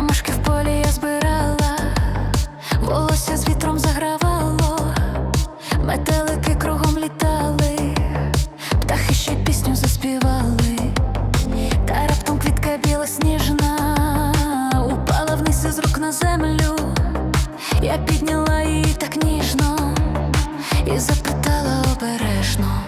Ромашки в полі я збирала, волосся з вітром загравало, метелики кругом літали, птахи ще пісню заспівали, та раптом квітка білосніжна упала вниз із рук на землю. Я підняла її так ніжно і запитала обережно.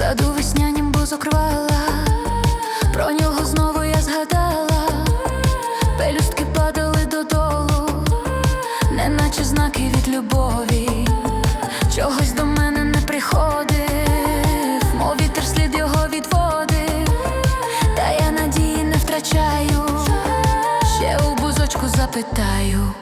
Саду веснянім бузок рвала, про нього знову я згадала, пелюстки падали додолу, неначе знаки від любові, чогось до мене не приходив, мов вітер слід його відводив, та я надії не втрачаю, ще у бузочку запитаю.